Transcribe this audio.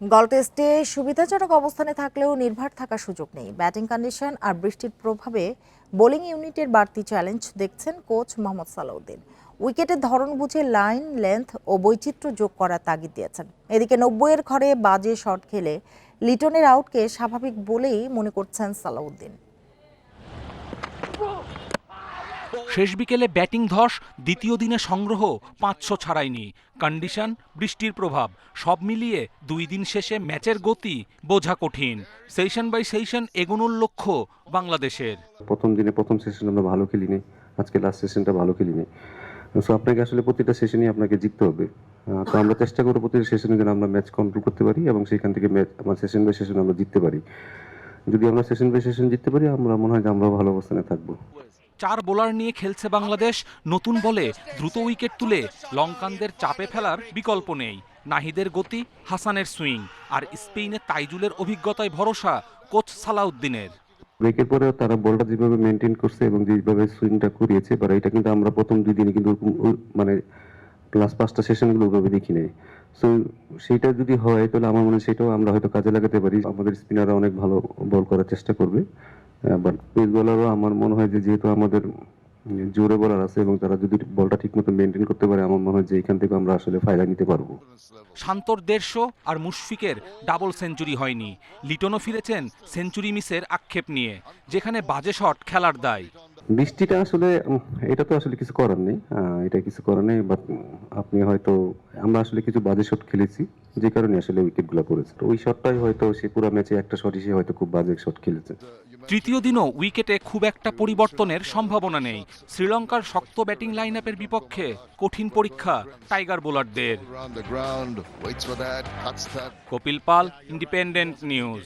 গল টেস্টে সুবিধাজনক অবস্থানে থাকলেও নির্ভার থাকার সুযোগ নেই। ব্যাটিং কন্ডিশন আর বৃষ্টির প্রভাবে বোলিং ইউনিটের বাড়তি চ্যালেঞ্জ দেখছেন কোচ মোহাম্মদ সালাউদ্দিন। উইকেটের ধরন বুঝে লাইন, লেন্থ ও বৈচিত্র্য যোগ করার তাগিদ দিয়েছেন। এদিকে নব্বইয়ের ঘরে বাজে শট খেলে লিটনের আউটকে স্বাভাবিক বলেই মনে করছেন সালাউদ্দিন। শেষ বিকেলে ব্যাটিং ধস, দ্বিতীয় দিনে সংগ্রহ, পাঁচশো ছাড়ায়নি কন্ডিশন, বৃষ্টির প্রভাব, সব মিলিয়ে দুই দিন শেষে ম্যাচের গতি বোঝা কঠিন। সেশন বাই সেশন এগোনোর লক্ষ্য বাংলাদেশের। প্রথম দিনে প্রথম সেশন আমরা ভালো খেলিনি, আজকে লাস্ট সেশনটা ভালো খেলিনি। সো আপনাকে আসলে প্রতিটা সেশনই আপনাকে জিততে হবে। তো আমরা চেষ্টা করব প্রতিটা সেশনে যেন আমরা ম্যাচ কন্ট্রোল করতে পারি এবং সেখান থেকে ম্যাচ আমার সেশন বাই সেশন আমরা জিততে পারি। যদি আমরা সেশন বাই সেশন জিততে পারি, আমরা মনে হয় যে আমরা ভালো অবস্থানে থাকব। চার বোলার নিয়ে খেলছে বাংলাদেশ। নতুন বলে দ্রুত উইকেট তুলে লঙ্কানদের চাপে ফেলার বিকল্প নেই। নাহিদের গতি, হাসানের সুইং আর স্পেনের তাইজুলের অভিজ্ঞতায় ভরসা কোচ সালাউদ্দিনের। ব্রেকের পরে তারা বলটা যেভাবে মেনটেন করছে এবং যেভাবে সুইংটা করিয়েছে বা এটা কিন্তু আমরা প্রথম দুই দিনে কিন্তু মানে লাস্ট পাঁচটা সেশনগুলো ওইভাবে দেখি নাই সো সেইটা যদি হয় তাহলে আমার মনে হয় সেটাও আমরা হয়তো কাজে লাগাতে পারি। আমাদের স্পিনাররা অনেক ভালো বল করার চেষ্টা করবে। বাট পেস বলারও আমার মনে হয় যে যেহেতু আমাদের জোরে বলার আছে এবং তারা যদি বলটা ঠিকমতো মেনটেন করতে পারে, আমার মনে হয় যে এখান থেকে আমরা আসলে ফায়দা নিতে পারব। শান্তর দেড়শো আর মুশফিকের ডাবল সেঞ্চুরি হয়নি। লিটনও ফিরেছেন সেঞ্চুরি মিসের আক্ষেপ নিয়ে, যেখানে বাজে শট খেলার দায়। বৃষ্টিটা আসলে এটা তো আসলে কিছু করার নেই এটা কিছু করার নেই বাট আপনি হয়তো আমরা আসলে কিছু বাজে শট খেলেছি যে কারণে আসলে উইকেটগুলো পড়েছে তো ওই শটটাই হয়তো সে পুরো ম্যাচে একটা শট সে হয়তো খুব বাজে শট খেলেছে। তৃতীয় দিনও উইকেটে খুব একটা পরিবর্তনের সম্ভাবনা নেই। শ্রীলঙ্কার শক্ত ব্যাটিং লাইন আপের বিপক্ষে কঠিন পরীক্ষা টাইগার বোলারদের. কপিল পাল ইন্ডিপেন্ডেন্ট নিউজ